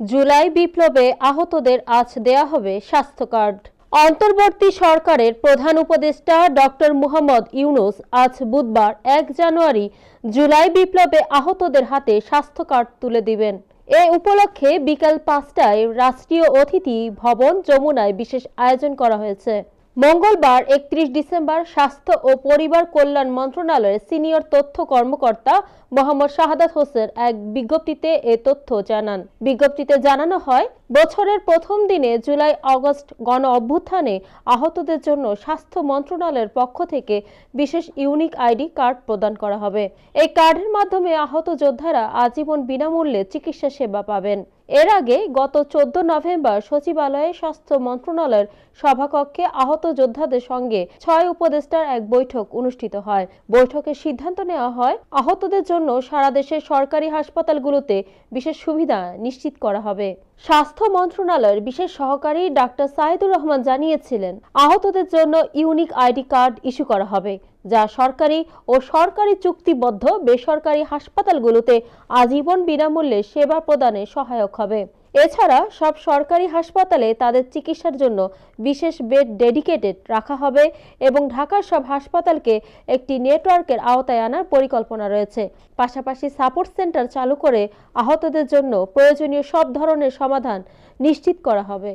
জুলাই বিপ্লবে আহতদের আজ দেয়া হবে স্বাস্থ্য কার্ড। অন্তর্বর্তী সরকারের প্রধান উপদেষ্টা ডক্টর মুহাম্মদ ইউনুস আজ বুধবার এক জানুয়ারি জুলাই বিপ্লবে আহতদের হাতে স্বাস্থ্য কার্ড তুলে দিবেন। এ উপলক্ষে বিকাল পাঁচটায় রাষ্ট্রীয় অতিথি ভবন যমুনায় বিশেষ আয়োজন করা হয়েছে। মঙ্গলবার একত্রিশ ডিসেম্বর স্বাস্থ্য ও পরিবার কল্যাণ মন্ত্রণালয়ের সিনিয়র তথ্য কর্মকর্তা মোহাম্মদ শাহাদাত হোসেন এক বিজ্ঞপ্তিতে এ তথ্য জানান। বিজ্ঞপ্তিতে জানানো হয় বছরের প্রথম দিনে জুলাই আগস্ট গণ অভ্যুত্থানে আহতদের জন্য স্বাস্থ্য মন্ত্রণালয়ের পক্ষ থেকে বিশেষ ইউনিক আইডি কার্ড প্রদান করা হবে। এই কার্ডের মাধ্যমে আহত যোদ্ধারা আজীবন বিনামূল্যে চিকিৎসা সেবা পাবেন। এর আগে গত চোদ্দ নভেম্বর সচিবালয়ে স্বাস্থ্য মন্ত্রণালয়ের সভাকক্ষে আহত যোদ্ধাদের সঙ্গে ছয় উপদেষ্টার এক বৈঠক অনুষ্ঠিত হয়। বৈঠকে সিদ্ধান্ত নেওয়া হয়, আহতদের জন্য সারা দেশের সরকারি হাসপাতালগুলোতে বিশেষ সুবিধা নিশ্চিত করা হবে। স্বাস্থ্য মন্ত্রণালয়ের বিশেষ সহকারী ডাক্তার সাইদুর রহমান জানিয়েছিলেন, আহতদের জন্য ইউনিক আইডি কার্ড ইস্যু করা হবে, যা সরকারি ও সরকারি চুক্তিবদ্ধ বেসরকারি হাসপাতালগুলোতে আজীবন বিনামূল্যে সেবা প্রদানে সহায়ক হবে। এছাড়া সব সরকারি হাসপাতালে তাদের চিকিৎসার জন্য বিশেষ বেড ডেডিকেটেড রাখা হবে এবং ঢাকার সব হাসপাতালকে একটি নেটওয়ার্কের আওতায় আনার পরিকল্পনা রয়েছে। পাশাপাশি সাপোর্ট সেন্টার চালু করে আহতদের জন্য প্রয়োজনীয় সব ধরনের সমাধান নিশ্চিত করা হবে।